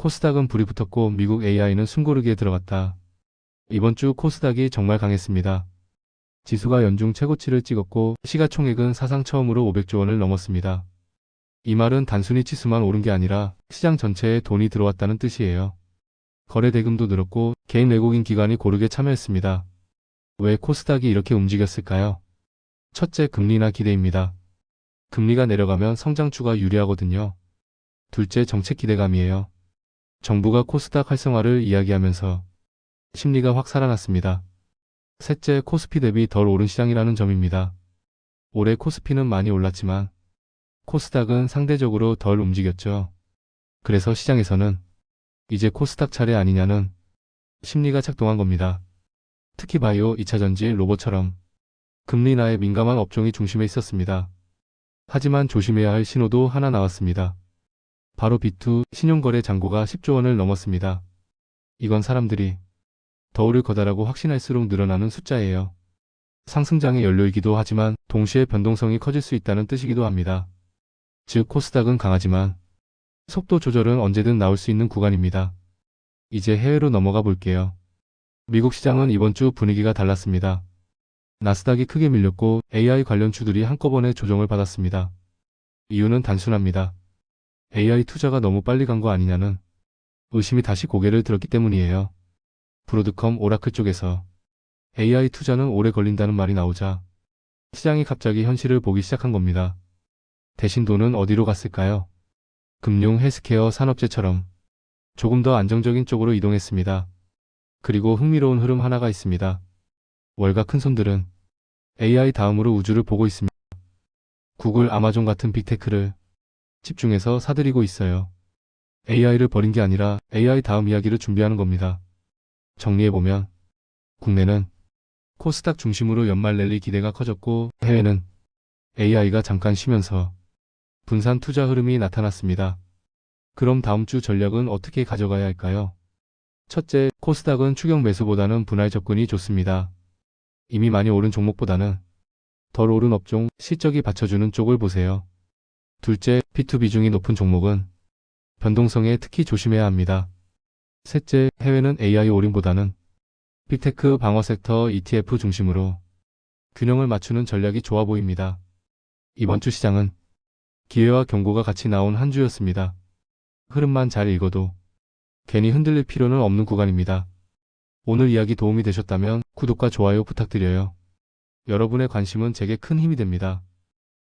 코스닥은 불이 붙었고 미국 AI는 숨고르기에 들어갔다. 이번 주 코스닥이 정말 강했습니다. 지수가 연중 최고치를 찍었고 시가총액은 사상 처음으로 500조 원을 넘었습니다. 이 말은 단순히 지수만 오른 게 아니라 시장 전체에 돈이 들어왔다는 뜻이에요. 거래 대금도 늘었고 개인 외국인 기관이 고르게 참여했습니다. 왜 코스닥이 이렇게 움직였을까요? 첫째, 금리나 기대입니다. 금리가 내려가면 성장주가 유리하거든요. 둘째, 정책 기대감이에요. 정부가 코스닥 활성화를 이야기하면서 심리가 확 살아났습니다. 셋째, 코스피 대비 덜 오른 시장이라는 점입니다. 올해 코스피는 많이 올랐지만 코스닥은 상대적으로 덜 움직였죠. 그래서 시장에서는 이제 코스닥 차례 아니냐는 심리가 작동한 겁니다. 특히 바이오, 2차전지, 로봇처럼 금리 인하에 민감한 업종이 중심에 있었습니다. 하지만 조심해야 할 신호도 하나 나왔습니다. 바로 B2 신용거래 잔고가 10조 원을 넘었습니다. 이건 사람들이 더 오를 거다라고 확신할수록 늘어나는 숫자예요. 상승장의 연료이기도 하지만 동시에 변동성이 커질 수 있다는 뜻이기도 합니다. 즉 코스닥은 강하지만 속도 조절은 언제든 나올 수 있는 구간입니다. 이제 해외로 넘어가 볼게요. 미국 시장은 이번 주 분위기가 달랐습니다. 나스닥이 크게 밀렸고 AI 관련 주들이 한꺼번에 조정을 받았습니다. 이유는 단순합니다. AI 투자가 너무 빨리 간 거 아니냐는 의심이 다시 고개를 들었기 때문이에요. 브로드컴 오라클 쪽에서 AI 투자는 오래 걸린다는 말이 나오자 시장이 갑자기 현실을 보기 시작한 겁니다. 대신 돈은 어디로 갔을까요? 금융, 헬스케어, 산업재처럼 조금 더 안정적인 쪽으로 이동했습니다. 그리고 흥미로운 흐름 하나가 있습니다. 월가 큰손들은 AI 다음으로 우주를 보고 있습니다. 구글, 아마존 같은 빅테크를 집중해서 사들이고 있어요. AI를 버린 게 아니라 AI 다음 이야기를 준비하는 겁니다. 정리해보면 국내는 코스닥 중심으로 연말 랠리 기대가 커졌고 해외는 AI가 잠깐 쉬면서 분산 투자 흐름이 나타났습니다. 그럼 다음 주 전략은 어떻게 가져가야 할까요? 첫째, 코스닥은 추격 매수보다는 분할 접근이 좋습니다. 이미 많이 오른 종목보다는 덜 오른 업종, 실적이 받쳐주는 쪽을 보세요. 둘째, P2 비중이 높은 종목은 변동성에 특히 조심해야 합니다. 셋째, 해외는 AI 올인보다는 빅테크 방어 섹터 ETF 중심으로 균형을 맞추는 전략이 좋아 보입니다. 이번 주 시장은 기회와 경고가 같이 나온 한 주였습니다. 흐름만 잘 읽어도 괜히 흔들릴 필요는 없는 구간입니다. 오늘 이야기 도움이 되셨다면 구독과 좋아요 부탁드려요. 여러분의 관심은 제게 큰 힘이 됩니다.